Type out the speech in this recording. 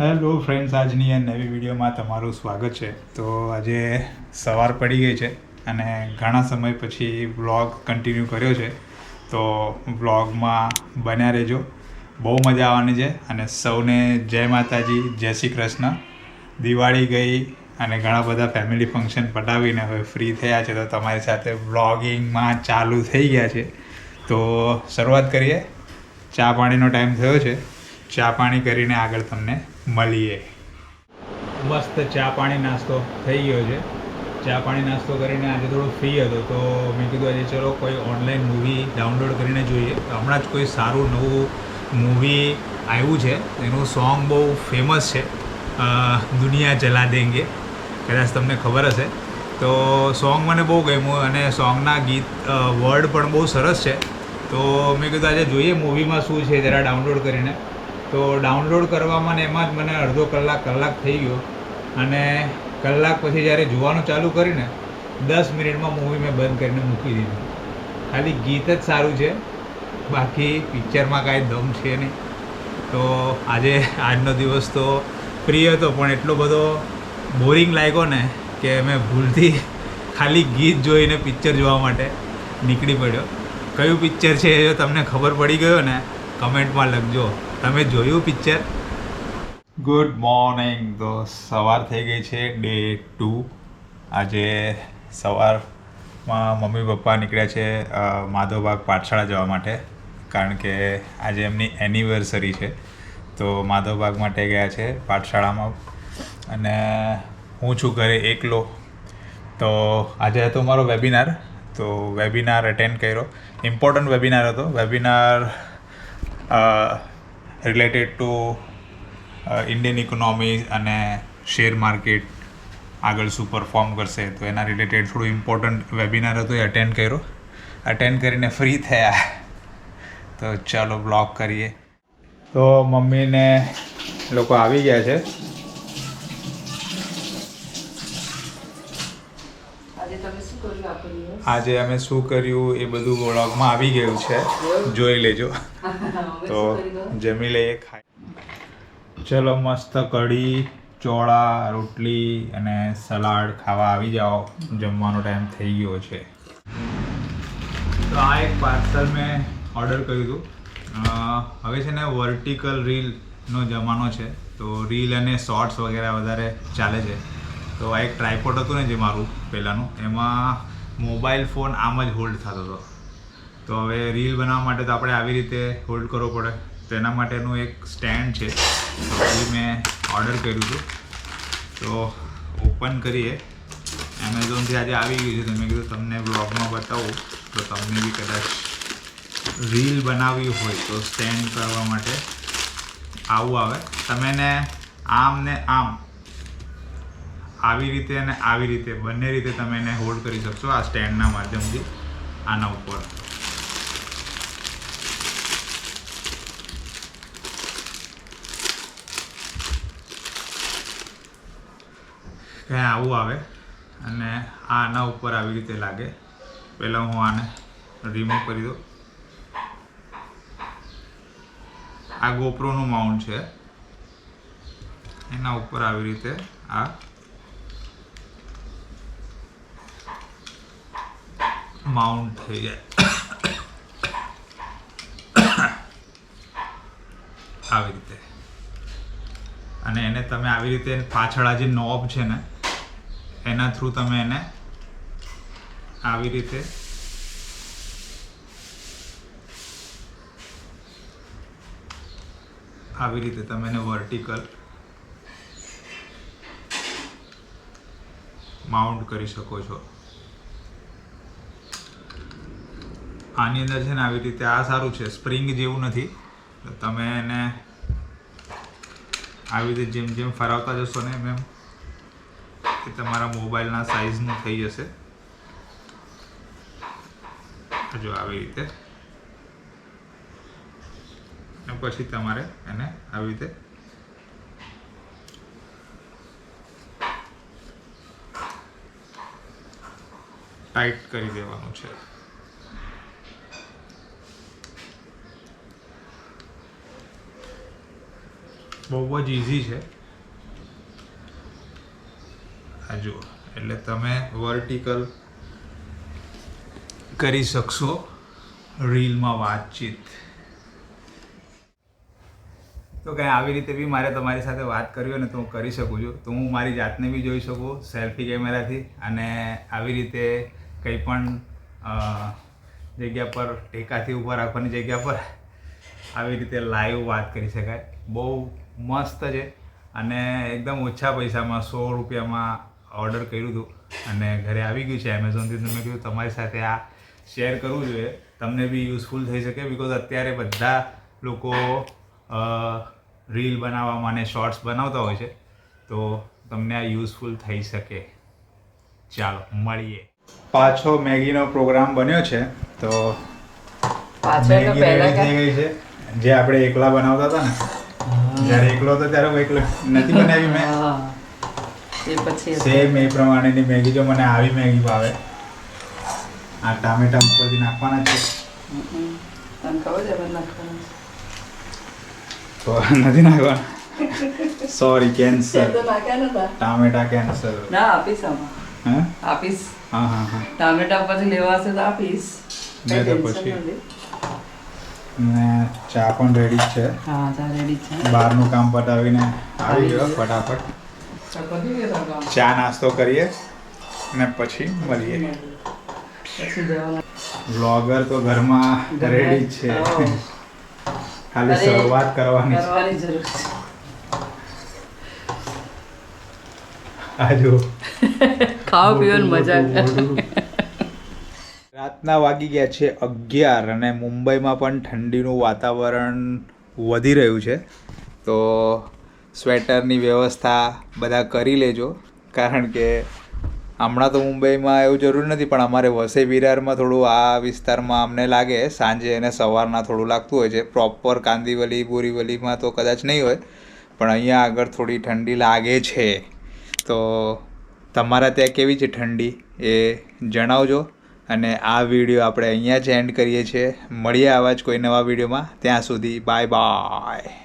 Hello friends આજની આ નવી વિડીયોમાં તમારું સ્વાગત છે. તો આજે સવાર પડી ગઈ છે અને ઘણા સમય પછી વ્લોગ કન્ટિન્યુ કર્યો છે. તો વ્લોગમાં બન્યા રહેજો. બહુ મજા આવવાની છે અને સૌને જય માતાજી, જય શ્રી કૃષ્ણ. દિવાળી ગઈ અને ઘણા બધા ફેમિલી ફંક્શન પટાવીને હવે ફ્રી થયા છે. તો તમારી સાથે વ્લોગિંગમાં ચાલુ થઈ ગયા છે. તો શરૂઆત કરીએ. ચા પાણીનો ટાઈમ થયો છે. ચા પાણી કરીને આગળ તમને મળીએ. મસ્ત ચા પાણી નાસ્તો થઈ ગયો છે. ચા પાણી નાસ્તો કરીને આજે થોડો ફ્રી હતો, તો મેં કીધું આજે ચલો કોઈ ઓનલાઈન મૂવી ડાઉનલોડ કરીને જોઈએ. તો હમણાં જ કોઈ સારું નવું મૂવી આવ્યું છે. એનું સોંગ બહુ ફેમસ છે. દુનિયા જલા દેંગે. કદાચ તમને ખબર હશે. તો સોંગ મને બહુ ગમ્યું અને સોંગના ગીત વર્ડ પણ બહુ સરસ છે. તો મેં કીધું આજે જોઈએ મૂવીમાં શું છે, જરા ડાઉનલોડ કરીને. તો ડાઉનલોડ કરવામાં ને એમાં જ મને અડધો કલાક કલાક થઈ ગયો. અને કલાક પછી જ્યારે જોવાનું ચાલુ કરીને દસ મિનિટમાં મૂવી મેં બંધ કરીને મૂકી દીધું. ખાલી ગીત જ સારું છે. બાકી પિક્ચરમાં કાંઈ દમ છે નહીં. તો આજે આજનો દિવસ તો પ્રિય હતો, પણ એટલો બધો બોરિંગ લાગ્યો ને કે મેં ભૂલથી ખાલી ગીત જોઈને પિક્ચર જોવા માટે નીકળી પડ્યો. કયું પિક્ચર છે એ જો તમને ખબર પડી ગયો ને? કમેન્ટમાં લખજો. તમે જોયું પિક્ચર? ગુડ મોર્નિંગ તો સવાર થઈ ગઈ છે ડે ટુ આજે સવારમાં મમ્મી પપ્પા નીકળ્યા છે માધવભાગ પાઠશાળા જવા માટે. કારણ કે આજે એમની એનિવર્સરી છે. તો માધવબાગ માટે ગયા છે પાઠશાળામાં. અને હું છું ઘરે એકલો. તો આજે હતો મારો વેબિનાર તો વેબિનાર અટેન્ડ કર્યો. ઇમ્પોર્ટન્ટ વેબિનાર હતો. Webinar related to Indian economy અને શેર માર્કેટ આગળ શું પરફોર્મ કરશે, તો એના રિલેટેડ થોડું ઇમ્પોર્ટન્ટ વેબિનાર હતું, એ અટેન્ડ કર્યો. અટેન્ડ કરીને ફ્રી થયા. તો ચાલો બ્લોગ કરીએ. તો મમ્મીને લોકો આવી ગયા છે આજે તમે શું કર્યું આખો દિવસ આજે અમે શું કર્યું એ બધું વ્લોગમાં આવી ગયું છે. જોઈ લેજો. તો જમી લઈએ, ખાઈ. ચલો, મસ્ત કઢી, ચોળા, રોટલી અને સલાડ ખાવા આવી જાઓ. જમવાનો ટાઈમ થઈ ગયો છે. તો આ એક પાર્સલ મેં ઓર્ડર કર્યું હતું. હવે છે ને વર્ટિકલ રીલનો જમાનો છે. તો રીલ અને શોર્ટ્સ વગેરે વધારે ચાલે છે. તો આ એક ટ્રાયપોડ હતું ને જે મારું પહેલાંનું, એમાં મોબાઈલ ફોન આમ જ હોલ્ડ થતો હતો. તો હવે રીલ બનાવવા માટે તો આપણે આવી રીતે હોલ્ડ કરવો પડે. તેના માટેનું એક સ્ટેન્ડ છે. જે મેં ઓર્ડર કર્યું હતું. તો ઓપન કરીએ. એમેઝોનથી આજે આવી ગયું છે. તો મેં કીધું તમને બ્લોગમાં બતાવું. તો તમને બી કદાચ રીલ બનાવવી હોય તો સ્ટેન્ડ કરવા માટે આવું આવે. તમે આમ ને આમ આવી રીતે અને આવી રીતે, બંને રીતે તમે એને હોલ્ડ કરી શકશો આ સ્ટેન્ડના માધ્યમથી, આના ઉપર. કંઈ આવું આવે અને આ આના ઉપર આવી રીતે લાગે. પહેલાં હું આને રિમૂવ કરી દઉં. આ ગોપ્રોનું માઉન્ટ છે. એના ઉપર આવી રીતે આ માઉન્ટ થઈ જાય આવી રીતે. અને એને તમે આવી રીતે પાછળ આ જે નોબ છે ને, એના થ્રુ તમે એને આવી રીતે આવી રીતે તમે એને વર્ટિકલ માઉન્ટ કરી શકો છો. આની અંદર છે ને આવી રીતે આ સારું છે, સ્પ્રિંગ જેવું નથી. તમે એને આવી રીતે જેમ જેમ ફરાવતા જશો ને એમ એમ એ તમારા મોબાઈલના સાઇઝનું થઈ જશે. જો આવી રીતે. પછી તમારે એને આવી રીતે ટાઈટ કરી દેવાનું છે. બહુ જ ઇઝી છે. આ જુઓ, એટલે તમે વર્ટિકલ કરી શકશો રીલમાં વાતચીત. તો કંઈ આવી રીતે બી મારે તમારી સાથે વાત કરવી હોય ને તો હું કરી શકું છું. તો હું મારી જાતને બી જોઈ શકું સેલ્ફી કેમેરાથી અને આવી રીતે કંઈ પણ જગ્યા પર ટેકાથી ઊભા રાખવાની જગ્યા પર આવી રીતે લાઈવ વાત કરી શકાય. બહુ મસ્ત છે. અને એકદમ ઓછા પૈસામાં સો રૂપિયામાં ઓર્ડર કર્યું હતું. અને ઘરે આવી ગયું છે એમેઝોનથી તો મેં કીધું તમારી સાથે આ શેર કરવું જોઈએ. તમને બી યુઝફુલ થઈ શકે બિકોઝ અત્યારે બધા લોકો રીલ બનાવવામાં અને શોર્ટ્સ બનાવતા હોય છે. તો તમને આ યુઝફુલ થઈ શકે. ચાલો મળીએ. પાછો મેગીનો પ્રોગ્રામ બન્યો છે. તો મેગી રેડી થઈ ગઈ છે. જે આપણે એકલા બનાવતા હતા ને. જ્યારે એકલો હતો ત્યારે હું એકલો નથી બનાવી મેં. એ પછી સેમ એ પ્રમાણેની મેગી જો મને આવી મેગી ભાવે. આ ટામેટા ઉપરથી નાખવાના છે. તને ખબર છે એમાં તો નથી નાખવાના. સોરી કેન્સર ટામેટા કેન્સર ના આપીશ આમાં. આપીશ. હા હા હા. ટામેટા પછી લેવા છે તો આપીશ. નહીં તો પછી. ને ચા પણ રેડી છે. હા ચા રેડી છે. બહારનું કામ પતાવીને આવી ગયો. ફટાફટ. ચા નાસ્તો કરીએ ને પછી મળીએ. બ્લોગર વ્લોગર તો ઘરમાં રેડી જ છે. ખાલી શરૂઆત કરવાની કરવાની જરૂર છે. આજો. ખાવા પીવાની મજા રાતના વાગી ગયા છે અગિયાર અને મુંબઈમાં પણ ઠંડીનું વાતાવરણ વધી રહ્યું છે. તો સ્વેટરની વ્યવસ્થા બધા કરી લેજો. કારણ કે હમણાં તો મુંબઈમાં એવું જરૂર નથી, પણ અમારે વસે વિરારમાં થોડું આ વિસ્તારમાં અમને લાગે, સાંજે અને સવારના થોડું લાગતું હોય છે. પ્રોપર કાંદીવલી, બોરીવલીમાં તો કદાચ નહીં હોય, પણ અહીંયા આગળ થોડી ઠંડી લાગે છે. તો તમારા ત્યાં કેવી છે ઠંડી એ જણાવજો. અને આ વીડિયો આપણે અહીંયા જ એન્ડ કરીએ છીએ. મળીએ આવા જ કોઈ નવા વિડીયોમાં. ત્યાં સુધી બાય બાય